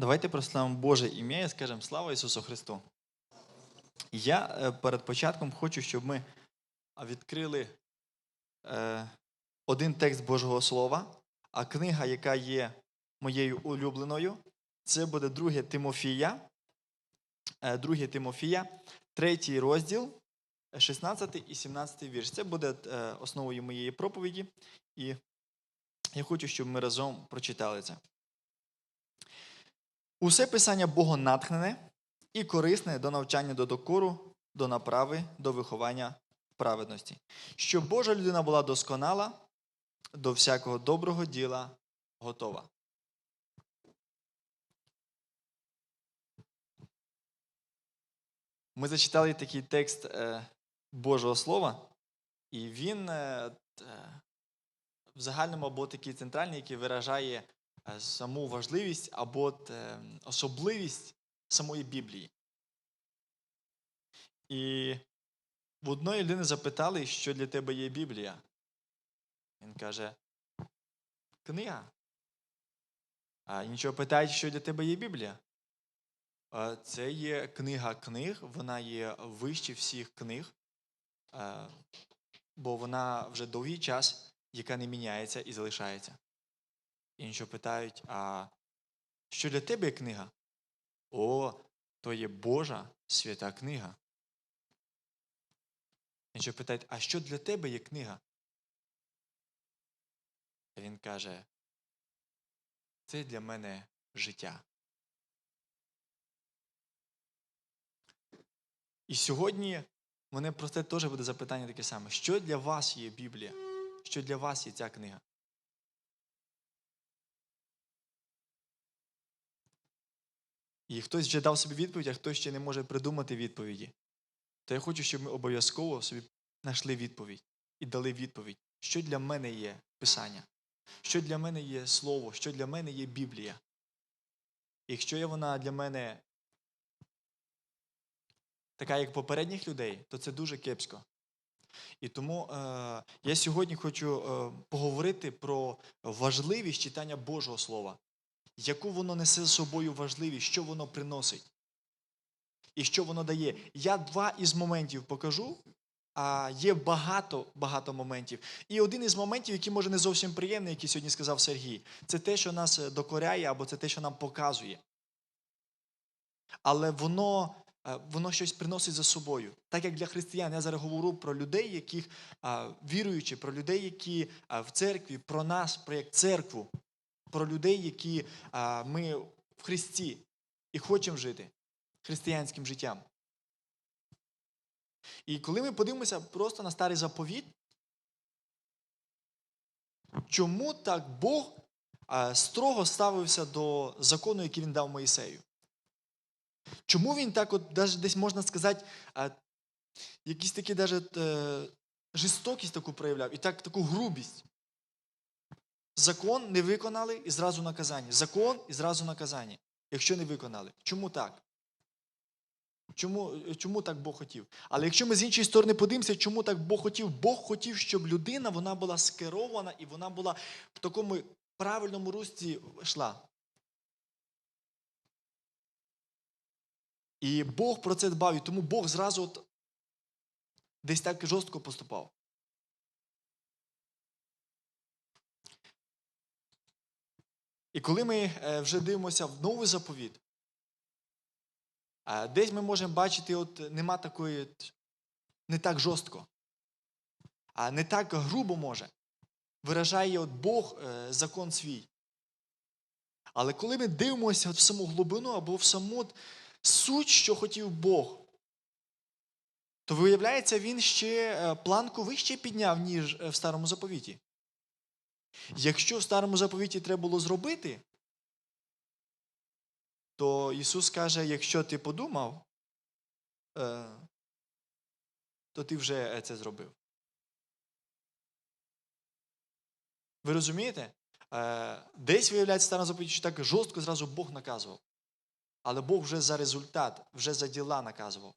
Давайте прославимо Боже ім'я і скажемо слава Ісусу Христу. Я е, перед початком хочу, щоб ми відкрили е, один текст Божого Слова, а книга, яка є моєю улюбленою, це буде 2 Тимофія, е, 2 Тимофія, третій розділ, 16 і 17 вірш. Це буде е, основою моєї проповіді, і я хочу, щоб ми разом прочитали це. Усе писання богонатхнене і корисне до навчання до докору, до направи, до виховання праведності, щоб Божа людина була досконала, до всякого доброго діла готова. Ми зачитали такий текст е, Божого Слова, і він е, е, в загальному або такий центральний, який виражає саму важливість або е, особливість самої Біблії. І в одної людини запитали, що для тебе є Біблія. Він каже: книга. А іншого питають, що для тебе є Біблія. Це є книга книг, вона є вище всіх книг, е, бо вона вже довгий час, яка не міняється і залишається. Інші питають, а що для тебе є книга? О, то є Божа свята книга. Інші питають, а що для тебе є книга? Він каже, це для мене життя. І сьогодні мене про це теж буде запитання таке саме. Що для вас є Біблія? Що для вас є ця книга? І хтось вже дав собі відповідь, а хтось ще не може придумати відповіді. То я хочу, щоб ми обов'язково собі знайшли відповідь і дали відповідь, що для мене є Писання, що для мене є Слово, що для мене є Біблія. Якщо є вона для мене така, як попередніх людей, то це дуже кепсько. І тому е, я сьогодні хочу е, поговорити про важливість читання Божого Слова, яку воно несе з собою важливість, що воно приносить і що воно дає. Я два із моментів покажу, а є багато багато моментів. І один із моментів, який може не зовсім приємний, який сьогодні сказав Сергій, це те, що нас докоряє, або це те, що нам показує. Але воно е, воно щось приносить за собою. Так як для християн, я зараз говорю про людей, яких віруючи, про людей, які в церкві, про нас, про як церкву, про людей, які ми в Христі і хочемо жити християнським життям. І коли ми подивимося просто на старий заповіт, чому так Бог строго ставився до закону, який він дав Моїсею? Чому він так, от, даже десь можна сказати, якісь такі даже, е, жорстокість таку проявляв і так, таку грубість? Закон не виконали і зразу наказання. Закон і зразу наказання, якщо не виконали. Чому так? Чому, чому так Бог хотів? Але якщо ми з іншої сторони подивимося, чому так Бог хотів? Бог хотів, щоб людина вона була скерована і вона була в такому правильному русті йшла. І Бог про це дбав, і тому Бог зразу от десь так жорстко поступав. І коли ми е, вже дивимося в новий заповіт, е, десь ми можемо бачити, от нема такої, не так жорстко, а не так грубо може. Виражає от Бог е, закон свій. Але коли ми дивимося в саму глибину або в саму суть, що хотів Бог, то виявляється, він ще планку вище підняв, ніж в старому заповіті. Якщо в старому заповіті треба було зробити, то Ісус каже, якщо ти подумав, е, то ти вже це зробив. Ви розумієте? Е, Десь виявляється старому заповіті, що так жорстко зразу Бог наказував. Але Бог вже за результат, вже за діла наказував.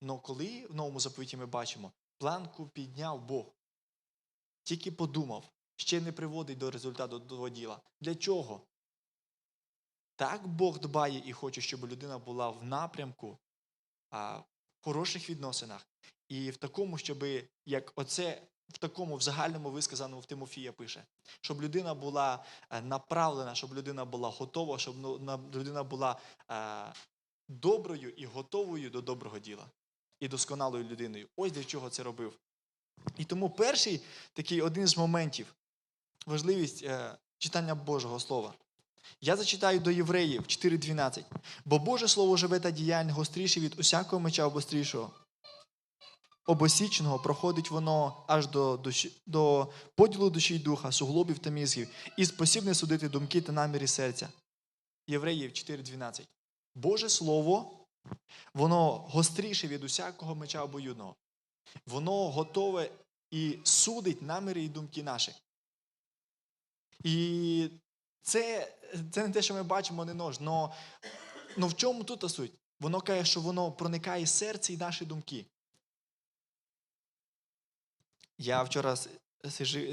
Но коли в новому заповіті ми бачимо, планку підняв Бог, тільки подумав, ще не приводить до результату до діла. Для чого? Так Бог дбає і хоче, щоб людина була в напрямку а, в хороших відносинах. І в такому, щоб як оце в такому в загальному висказаному в Тимофія пише, щоб людина була е, направлена, щоб людина була готова, щоб ну, людина була е, доброю і готовою до доброго діла і досконалою людиною. Ось для чого це робив. І тому перший такий один з моментів важливість е, читання Божого Слова. Я зачитаю до євреїв 4.12. Бо Боже Слово живе та діяльне гостріше від усякого меча обострішого. Обосіченого проходить воно аж до, душі, до поділу душі й духа, суглобів та мізгів, і спосібне судити думки та наміри серця. Євреїв 4.12. Боже Слово, воно гостріше від усякого меча обоюдного. Воно готове і судить наміри і думки наші. І це, це не те, що ми бачимо, не нож. Но, но в чому тут суть? Воно каже, що воно проникає серце і наші думки. Я вчора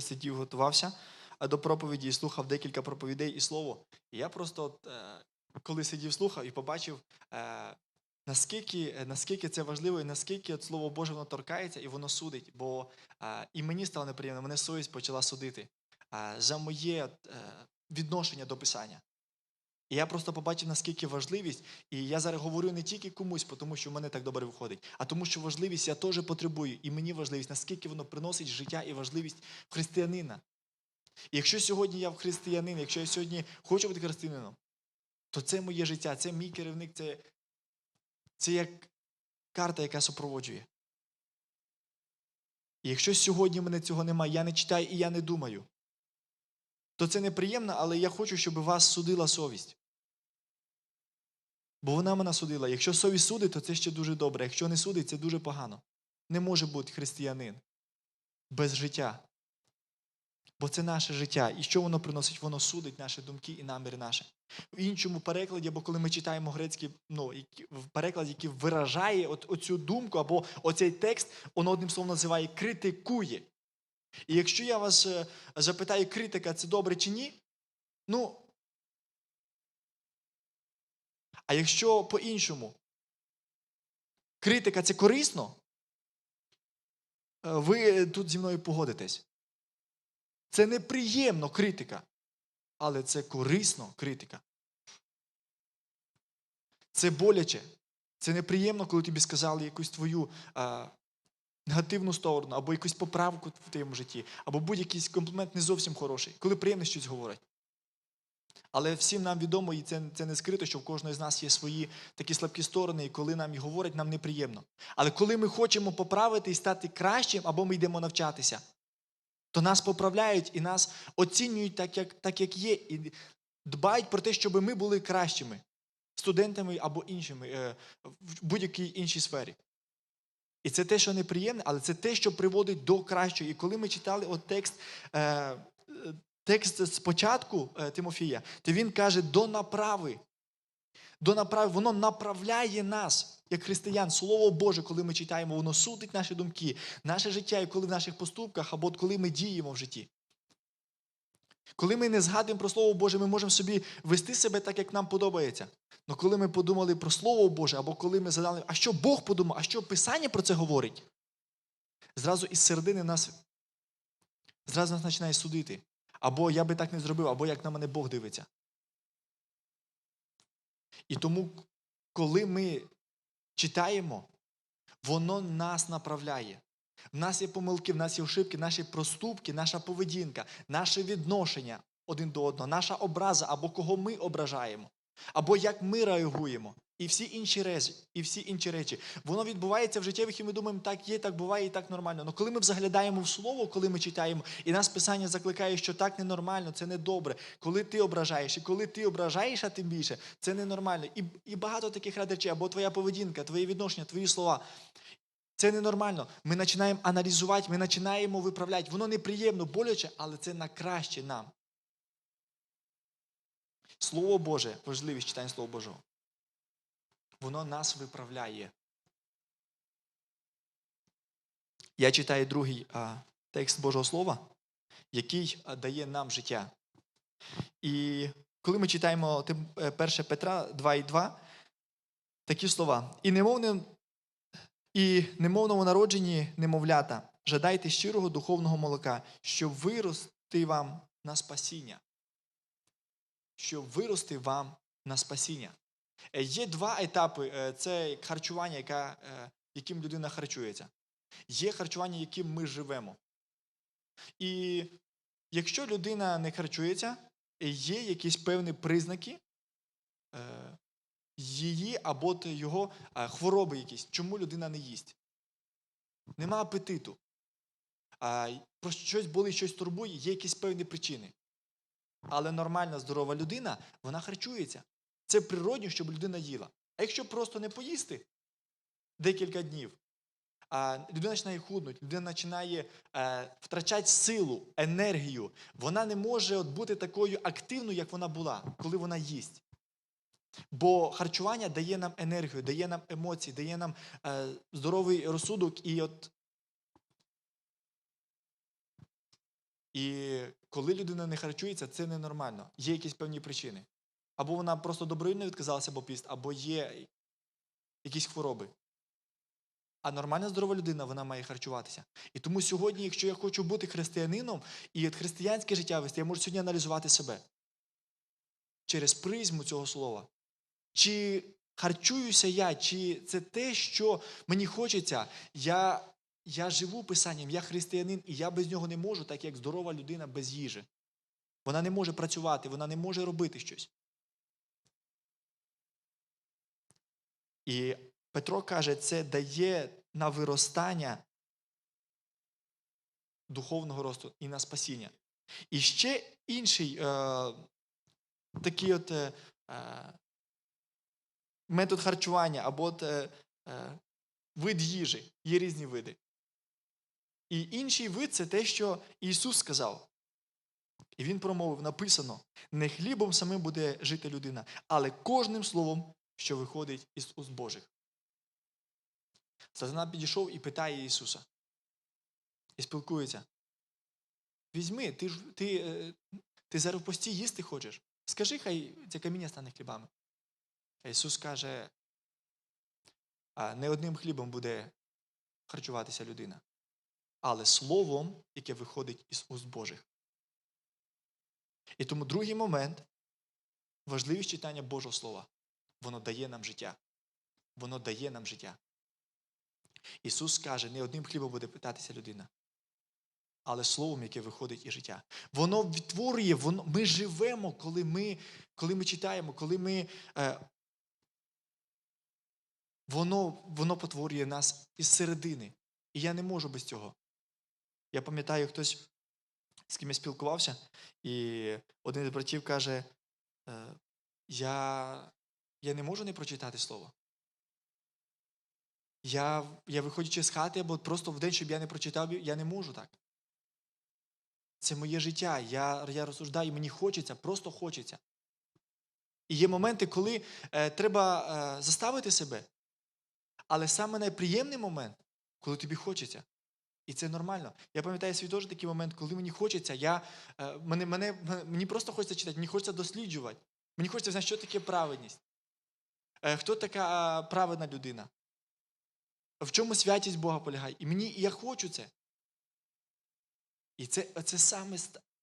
сидів, готувався до проповіді і слухав декілька проповідей і слово. І я просто, е, коли сидів, слухав і побачив, е, наскільки, е, наскільки це важливо, і наскільки от Слово Боже воно торкається і воно судить. Бо і мені стало неприємно, мене совість почала судити за моє е, відношення до Писання. І я просто побачив, наскільки важливість, і я зараз говорю не тільки комусь, тому що в мене так добре виходить, а тому, що важливість я теж потребую, і мені важливість, наскільки воно приносить життя і важливість християнина. І якщо сьогодні я в християнин, якщо я сьогодні хочу бути християнином, то це моє життя, це мій керівник, це, це як карта, яка супроводжує. І якщо сьогодні в мене цього немає, я не читаю і я не думаю, то це неприємно, але я хочу, щоб вас судила совість. Бо вона мене судила. Якщо совість судить, то це ще дуже добре. Якщо не судить, це дуже погано. Не може бути християнин без життя. Бо це наше життя. І що воно приносить? Воно судить наші думки і наміри наші. В іншому перекладі, або коли ми читаємо грецький, ну, перекладі, який виражає от, оцю думку, або оцей текст, воно одним словом називає критикує. І якщо я вас е, запитаю, критика це добре чи ні, ну. А якщо по-іншому, критика це корисно, е, ви тут зі мною погодитесь. Це неприємно критика, але це корисно критика. Це боляче. Це неприємно, коли тобі сказали якусь твою негативну сторону, або якусь поправку в твоєму житті, або будь-якийсь комплімент не зовсім хороший, коли приємно щось говорять. Але всім нам відомо, і це, це не скрито, що в кожного з нас є свої такі слабкі сторони, і коли нам їх говорять, нам неприємно. Але коли ми хочемо поправити і стати кращим, або ми йдемо навчатися, то нас поправляють і нас оцінюють так, як, так, як є, і дбають про те, щоб ми були кращими студентами або іншими е, в будь-якій іншій сфері. І це те, що неприємне, але це те, що приводить до кращого. І коли ми читали от текст, е, текст спочатку е, Тимофія, то він каже до направи. До направи, воно направляє нас, як християн. Слово Боже, коли ми читаємо, воно судить наші думки, наше життя, і коли в наших поступках, або коли ми діємо в житті. Коли ми не згадуємо про Слово Боже, ми можемо собі вести себе так, як нам подобається. Але коли ми подумали про Слово Боже, або коли ми задали, а що Бог подумав, а що Писання про це говорить, зразу із середини нас зразу нас починає судити. Або я би так не зробив, або як на мене Бог дивиться. І тому, коли ми читаємо, воно нас направляє. В нас є помилки, в нас є ошибки, наші проступки, наша поведінка, наше відношення один до одного, наша образа, або кого ми ображаємо, або як ми реагуємо. І всі інші речі, і всі інші речі. Воно відбувається в життєвих, і ми думаємо, так є, так буває, і так нормально. Але коли ми взаглядаємо в слово, коли ми читаємо, і нас Писання закликає, що так ненормально, це не добре. Коли ти ображаєш, і коли ти ображаєш, а тим більше, це ненормально. І, і багато таких речей, або твоя поведінка, твої відношення, твої слова. Це ненормально. Ми починаємо аналізувати, ми починаємо виправляти. Воно неприємно, боляче, але це на краще нам. Слово Боже, важливість читання Слова Божого. Воно нас виправляє. Я читаю другий а, текст Божого Слова, який дає нам життя. І коли ми читаємо 1 Петра 2,2, такі слова. І немовне, і немовному народженні немовлята, жадайте щирого духовного молока, щоб вирости вам на спасіння. Щоб вирости вам на спасіння. Е, Є два етапи: Е, це харчування, яка, е, яким людина харчується. Є харчування, яким ми живемо. І якщо людина не харчується, є якісь певні признаки е, її або його е, хвороби якісь, чому людина не їсть. Нема апетиту. Про щось болить, щось турбує, є якісь певні причини. Але нормальна, здорова людина, вона харчується. Це природньо, щоб людина їла. А якщо просто не поїсти декілька днів, людина починає худнути, людина починає е, втрачати силу, енергію. Вона не може бути такою активною, як вона була, коли вона їсть. Бо харчування дає нам енергію, дає нам емоції, дає нам е, здоровий розсудок. І от і коли людина не харчується, це ненормально. Є якісь певні причини. Або вона просто добровільно відказалася або піст, або є якісь хвороби. А нормальна здорова людина вона має харчуватися. І тому сьогодні, якщо я хочу бути християнином і от християнське життя вести, я можу сьогодні аналізувати себе через призму цього слова. Чи харчуюся я, чи це те, що мені хочеться, я, я живу писанням, я християнин, і я без нього не можу, так як здорова людина без їжі. Вона не може працювати, вона не може робити щось. І Петро каже, це дає на виростання духовного росту і на спасіння. І ще інший е, такий от е, е, метод харчування або от, е, е, вид їжі. Є різні види. І інший вид це те, що Ісус сказав. І Він промовив, написано: не хлібом самим буде жити людина, але кожним словом, що виходить із уст Божих. Сатана підійшов і питає Ісуса. І спілкується. Візьми, ти ж ти, е, ти зараз в пості їсти хочеш. Скажи, хай це каміння стане хлібами. Ісус каже, не одним хлібом буде харчуватися людина, але словом, яке виходить із уст Божих. І тому другий момент важливість читання Божого Слова. Воно дає нам життя. Воно дає нам життя. Ісус каже, не одним хлібом буде питатися людина, але словом, яке виходить із життя. Воно відтворює, воно, ми живемо, коли ми коли ми читаємо, коли ми. Е, Воно воно потворює нас із середини. І я не можу без цього. Я пам'ятаю, хтось з ким я спілкувався, і один з братів каже: е, я, я не можу не прочитати слово. Я, я виходячи з хати, або просто в день, щоб я не прочитав, я не можу так. Це моє життя. Я я розсуждаю, мені хочеться, просто хочеться. І є моменти, коли е, треба е, заставити себе. Але саме найприємний момент, коли тобі хочеться. І це нормально. Я пам'ятаю свій теж такий момент, коли мені хочеться, я, е, мене, мене, мені просто хочеться читати, мені хочеться досліджувати. Мені хочеться знати, що таке праведність. Е, хто така праведна людина? В чому святість Бога полягає? І мені і я хочу це. І це оце саме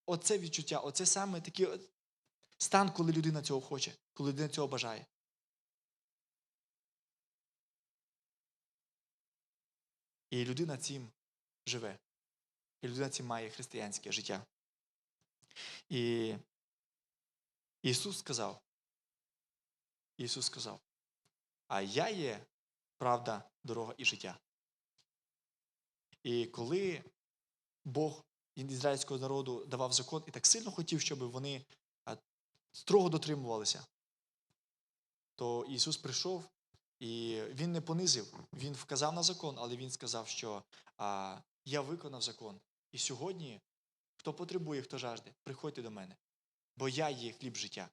оце відчуття, оце саме такий стан, коли людина цього хоче, коли людина цього бажає. І людина цим живе. І людина цим має християнське життя. І Ісус сказав, Ісус сказав, а я є правда, дорога і життя. І коли Бог ізраїльського народу давав закон і так сильно хотів, щоб вони строго дотримувалися, то Ісус прийшов і Він не понизив, Він вказав на закон, але Він сказав, що а, я виконав закон. І сьогодні, хто потребує, хто жажде, приходьте до мене, бо я є хліб життя.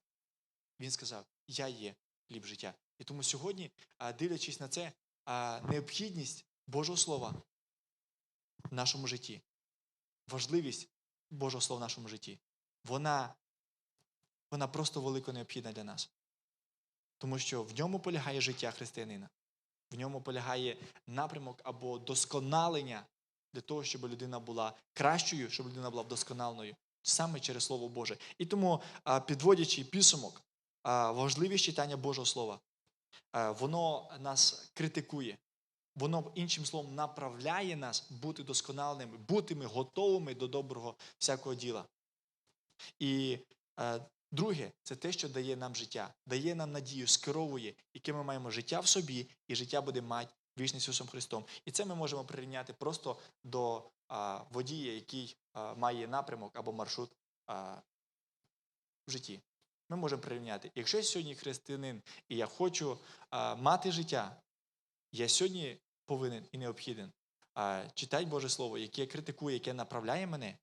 Він сказав, я є хліб життя. І тому сьогодні, дивлячись на це, необхідність Божого Слова в нашому житті, важливість Божого Слова в нашому житті, вона вона просто велико необхідна для нас. Тому що в ньому полягає життя християнина, в ньому полягає напрямок або досконалення для того, щоб людина була кращою, щоб людина була вдосконаленою, саме через Слово Боже. І тому, підводячи підсумок, важливість читання Божого Слова, воно нас критикує, воно, іншим словом, направляє нас бути досконалими, бути ми готовими до доброго всякого діла. І друге, це те, що дає нам життя, дає нам надію, скеровує, яке ми маємо життя в собі, і життя буде мати вічний Ісусом Христом. І це ми можемо прирівняти просто до а, водія, який а, має напрямок або маршрут а, в житті. Ми можемо прирівняти. Якщо я сьогодні християнин і я хочу а, мати життя, я сьогодні повинен і необхіден а, читати Боже Слово, яке критикує, яке направляє мене,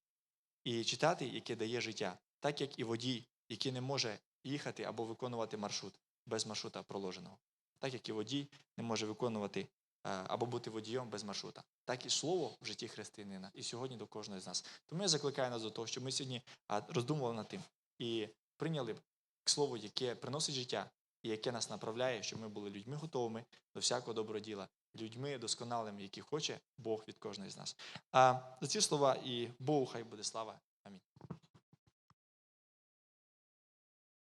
і читати, яке дає життя, так як і водій, який не може їхати або виконувати маршрут без маршрута проложеного, так як і водій не може виконувати е, або бути водієм без маршрута, так і слово в житті християнина і сьогодні до кожного з нас. Тому я закликаю нас до того, щоб ми сьогодні роздумували над тим і прийняли слово, яке приносить життя і яке нас направляє, щоб ми були людьми готовими до всякого доброго діла, людьми досконалими, які хоче Бог від кожного з нас. А за ці слова і Богу хай буде слава. Амінь.